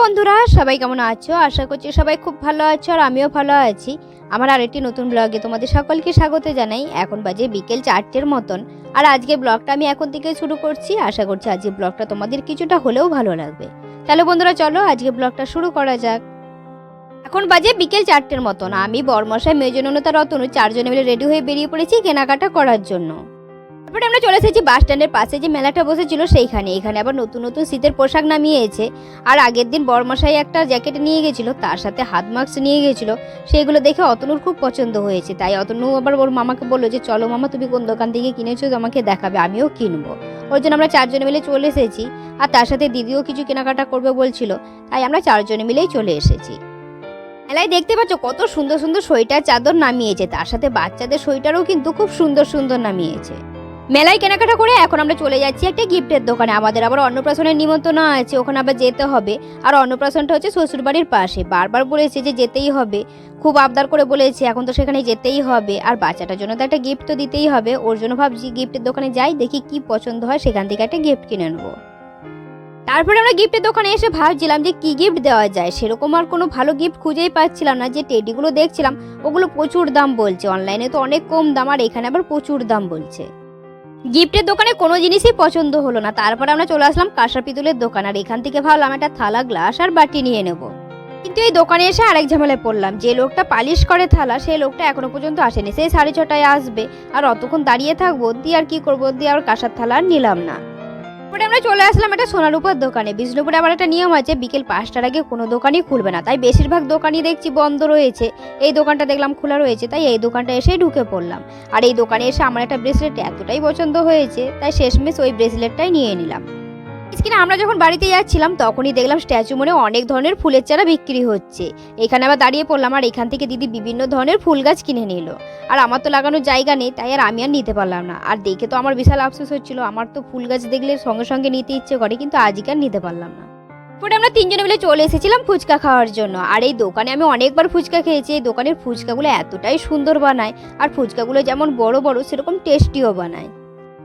বন্ধুরা, সবাই কেমন আছো? আশা করছি সবাই খুব ভালো আছো আর আমিও ভালো আছি। আমার আরেকটি নতুন ব্লগে তোমাদের সকলকে স্বাগত জানাই। এখন বাজে বিকেল চারটের মতন আর আজকে ব্লগটা আমি এখন থেকে শুরু করছি। আশা করছি আজকে ব্লগটা তোমাদের কিছুটা হলেও ভালো লাগবে। তাহলে বন্ধুরা চলো আজকে ব্লগটা শুরু করা যাক। এখন বাজে বিকেল চারটের মতন। আমি বর্মশাই মেজনতা রতনু চারজনে মিলে রেডি হয়ে বেরিয়ে পড়েছি কেনাকাটা করার জন্য। তারপরে আমরা চলে এসেছি বাস স্ট্যান্ডের পাশে, যে মেলাটা বসেছিল সেইখানে। এখানে আবার নতুন নতুন শীতের পোশাক নামিয়েছে। আর আগের দিন বরমশাই একটা জ্যাকেট নিয়ে গেছিল, তার সাথে হাত মাস্ক নিয়ে গেছিল। সেগুলো দেখে অতনুর খুব পছন্দ হয়েছে। তাই অতনু আবার ওর মামাকে বলল যে, চলো মামা, তুমি কোন দোকান থেকে কিনেছো? আমাকে দেখাবে, আমিও কিনবো। ওই জন্য আমরা চারজনে মিলে চলে এসেছি। আর তার সাথে দিদিও কিছু কেনাকাটা করবে বলছিল। তাই আমরা চারজনে মিলেই চলে এসেছি। মেলায় দেখতে পাচ্ছ কত সুন্দর সুন্দর সোয়েটার, চাদর নামিয়েছে। তার সাথে বাচ্চাদের সোয়েটারও কিন্তু খুব সুন্দর সুন্দর নামিয়েছে। মেলায় কেনাকাটা করে এখন আমরা চলে যাচ্ছি একটা গিফটের দোকানে। আমাদের আবার অন্নপ্রাশনের নিমন্ত্রণ আছে, ওখানে আবার যেতে হবে। আর অন্নপ্রাশনটা হচ্ছে শ্বশুরবাড়ির পাশে। বারবার বলেছে যে যেতেই হবে। খুব আবদার করে বলেছে, এখন তো সেখানে যেতেই হবে। আর বাচ্চাটার জন্য তো একটা গিফট তো দিতেই হবে। ওর জন্য ভাবছি গিফটের দোকানে যাই, দেখি কি পছন্দ হয়, সেখান থেকে একটা গিফট কিনে নেব। তারপরে আমরা গিফটের দোকানে এসে ভাবছিলাম যে কি গিফট দেওয়া যায়? সেরকম আর কোনো ভালো গিফট খুঁজেই পাচ্ছিলাম না। যে টেডিগুলো দেখছিলাম, ওগুলো প্রচুর দাম বলছে। অনলাইনে তো অনেক কম দাম, আর এখানে আবার প্রচুর দাম বলছে। গিফটের দোকানে কোনো জিনিসই পছন্দ হলো না। তারপরে আমরা চলে আসলাম কাঁসা পিতুলের দোকান, আর এখান থেকে ভাবলাম একটা থালা, গ্লাস আর বাটি নিয়ে নেব। কিন্তু এই দোকানে এসে আরেক ঝামেলায় পড়লাম। যে লোকটা পালিশ করে থালা সেই লোকটা এখনও পর্যন্ত আসেনি। সেই সাড়ে ছটায় আসবে। আর অতক্ষণ দাঁড়িয়ে থাকব দিয়ে আর কি করব দিয়ে আর কাঁসার থালা আর নিলাম না। তারপরে আমরা চলে আসলাম একটা সোনার উপর দোকানে। বিষ্ণুপুরে আমার একটা নিয়ম আছে, বিকেল পাঁচটার আগে কোনো দোকানই খুলবে না। তাই বেশিরভাগ দোকানই দেখছি বন্ধ রয়েছে। এই দোকানটা দেখলাম খোলা রয়েছে, তাই এই দোকানটা এসেই ঢুকে পড়লাম। আর এই দোকানে এসে আমার একটা ব্রেসলেট এতটাই পছন্দ হয়েছে, তাই শেষমেশ ওই ব্রেসলেটটাই নিয়ে নিলাম। কিনা আমরা যখন বাড়িতে যাচ্ছিলাম, তখনই দেখলাম স্ট্যাচু মনে অনেক ধরনের ফুলের চারা বিক্রি হচ্ছে। এখানে আবার দাঁড়িয়ে পড়লাম, আর এখান থেকে দিদি বিভিন্ন ধরনের ফুল গাছ কিনে নিল। আর আমার তো লাগানোর জায়গা নেই, তাই আর আমি আর নিতে পারলাম না। আর দেখে তো আমার বিশাল আফসোস হচ্ছিল, আমার তো ফুল গাছ দেখলে সঙ্গে সঙ্গে নিতে ইচ্ছে করে, কিন্তু আজকে আর নিতে পারলাম না। পরে আমরা তিনজনে মিলে চলে এসেছিলাম ফুচকা খাওয়ার জন্য। আর এই দোকানে আমি অনেকবার ফুচকা খেয়েছি, এই দোকানের ফুচকাগুলো এতটাই সুন্দর বানায়, আর ফুচকাগুলো যেমন বড় বড়, সেরকম টেস্টিও বানায়।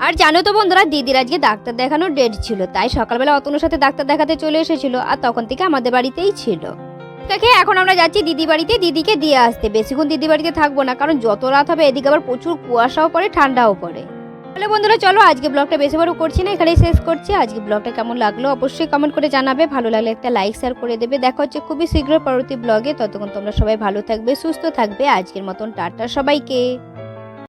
আর জানো তো বন্ধুরা, দিদির আজকে ডাক্তার দেখানোর ডেট ছিল, তাই সকালবেলা অতনুর সাথে ডাক্তার দেখাতে চলে এসেছিল আর তখন থেকে আমাদের বাড়িতেই ছিল। দেখে এখন আমরা যাচ্ছি দিদি বাড়িতে, দিদিকে দিয়ে আসতে। বেশিক্ষণ দিদি বাড়িতে থাকব না, কারণ যত রাত হবে এদিকে আবার প্রচুর কুয়াশাও পড়ে, ঠান্ডাও পড়ে। তাহলে বন্ধুরা, চলো আজকে ব্লগটা বেশি বড় করছি না, এখানেই শেষ করছি। আজকে ব্লগটা কেমন লাগল অবশ্যই কমেন্ট করে জানাবে। ভালো লাগলে একটা লাইক শেয়ার করে দেবে। দেখা হচ্ছে খুবই শীঘ্র পরবর্তী ব্লগে। ততক্ষণ তোমরা সবাই ভালো থাকবে, সুস্থ থাকবে। আজকের মতন টাটা সবাইকে।